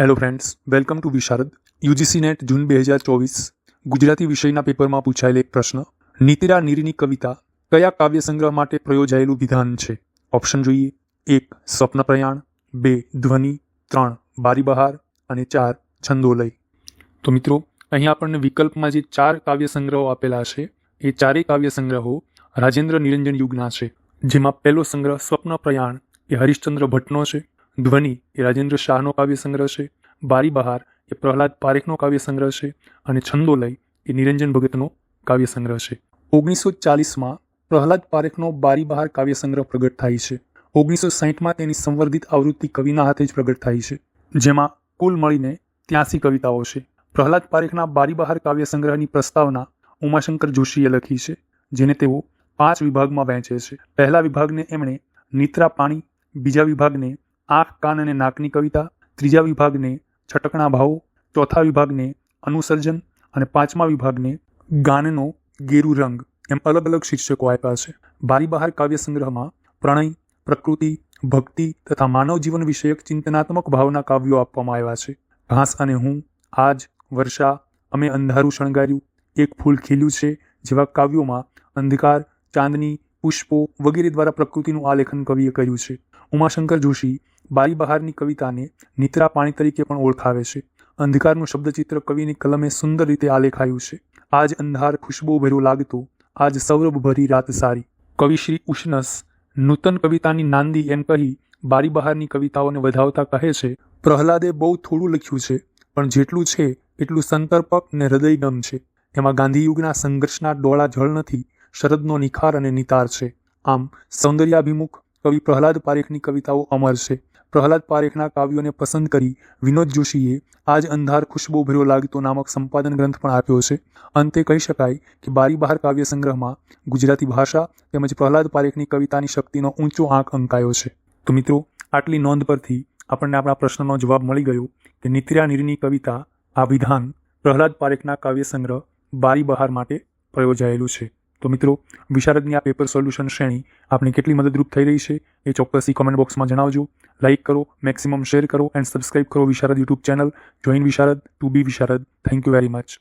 Hello friends welcome to Visharad UGC NET June બે હજાર ચોવીસ. ગુજરાતી વિષયના પેપરમાં પૂછાયેલ એક પ્રશ્ન, નીતિરા નીરની કવિતા કયા કાવ્ય સંગ્રહ માટે પ્રયોજાયેલું વિધાન છે? ઓપ્શન જોઈએ. એક, સ્વપ્ન પ્રયાણ, બે, ધ્વનિ, ત્રણ બારી બહાર અને ચાર, છંદોલય. તો મિત્રો, અહીં આપણને વિકલ્પમાં જે ચાર કાવ્ય સંગ્રહો આપેલા છે, એ ચારેય કાવ્ય સંગ્રહો રાજેન્દ્ર નિરંજન યુગના છે, જેમાં પહેલો સંગ્રહ સ્વપ્ન પ્રયાણ, એ હરિશ્ચંદ્ર ભટ્ટનો છે ધ્વનિ એ રાજેન્દ્ર શાહનો કાવ્ય સંગ્રહ છે, બારી બહાર એ પ્રહલાદ પારેખનો કાવ્ય સંગ્રહ છે અને છંદોલય એ નિરંજન ભગતનો કાવ્ય સંગ્રહ છે. ઓગણીસો ચાલીસમાં પ્રહલાદ પારેખનો બારી બહાર કાવ્ય સંગ્રહ પ્રગટ થાય છે. ઓગણીસો સાહીઠમાં તેની સંવર્ધિત આવૃત્તિ કવિના હાથે જ પ્રગટ થાય છે, જેમાં કુલ મળીને ત્યાંસી કવિતાઓ છે. પ્રહલાદ પારેખના બારી બહાર કાવ્ય સંગ્રહની પ્રસ્તાવના ઉમાશંકર જોશીએ લખી છે, જેને તેઓ પાંચ વિભાગમાં વહેંચે છે. પહેલા વિભાગને એમણે નિત્રા પાણી, બીજા વિભાગને આંખ, કાન અને નાકની કવિતા, ત્રીજા વિભાગને છટકણા ભાવો, ચોથા વિભાગને અનુસર્જન અને પાંચમા વિભાગને ગાનનો ગેરુ રંગ એમ અલગ અલગ શીર્ષકો આપ્યા છે. બારી બહાર કાવ્ય સંગ્રહમાં પ્રણય, પ્રકૃતિ, ભક્તિ તથા માનવ જીવન વિષયક ચિંતનાત્મક ભાવના કાવ્યો આપવામાં આવ્યા છે. ઘાસ અને હું, આજ, વર્ષા, અમે અંધારું શણગાર્યું, એક ફૂલ ખીલ્યું છે જેવા કાવ્યોમાં અંધકાર, ચાંદની, પુષ્પો વગેરે દ્વારા પ્રકૃતિનું આલેખન કવિએ કર્યું છે. ઉમાશંકર જોશી બારી બહારની કવિતાને નિત્રા પાણી તરીકે પણ ઓળખાવે છે. અંધકારનું શબ્દચિત્ર કવિની કલમે સુંદર રીતે આલેખાયું છે. આજ અંધાર ખુશ્બુ ભર્યું લાગતું, આજ સૌરભ ભરી રાત સારી. કવિ શ્રી ઉષ્ણસ નૂતન કવિતાની નાંદી એમ કહી બારી બહારની કવિતાઓને વધાવતા કહે છે, પ્રહલાદે બહુ થોડું લખ્યું છે, પણ જેટલું છે, એટલું સંતર્પક ને હૃદયગમ છે. એમાં ગાંધીયુગના સંઘર્ષના ડોળા જળ નથી, શરદનો નિખાર અને નિતાર છે. આમ સૌંદર્યાભિમુખ કવિ પ્રહલાદ પારેખની કવિતાઓ અમર છે. પ્રહલાદ પારેખના કાવ્યોને પસંદ કરી વિનોદ જોશીએ આજ અંધાર ખુશ્બોભર્યો લાગતો નામક સંપાદન ગ્રંથ પણ આપ્યો છે. અંતે કહી શકાય કે બારી બહાર કાવ્ય સંગ્રહમાં ગુજરાતી ભાષા તેમજ પ્રહલાદ પારેખની કવિતાની શક્તિનો ઊંચો આંક અંકાયો છે. તો મિત્રો, આટલી નોંધ પરથી આપણને આપણા પ્રશ્નનો જવાબ મળી ગયો કે નિત્ર્યા નીરની કવિતા આ વિધાન પ્રહલાદ પારેખના કાવ્ય સંગ્રહ બારી બહાર માટે પ્રયોજાયેલું છે. તો મિત્રો, વિશારદની આ પેપર સોલ્યુશન શ્રેણી આપને કેટલી મદદરૂપ થઈ રહી છે એ ચોક્કસથી કોમેન્ટ બોક્સમાં જણાવજો. લાઇક કરો મેક્સિમમ શેર કરો એન્ડ સબસ્ક્રાઇબ કરો Visharad YouTube channel join Visharad to be Visharad. Thank you very much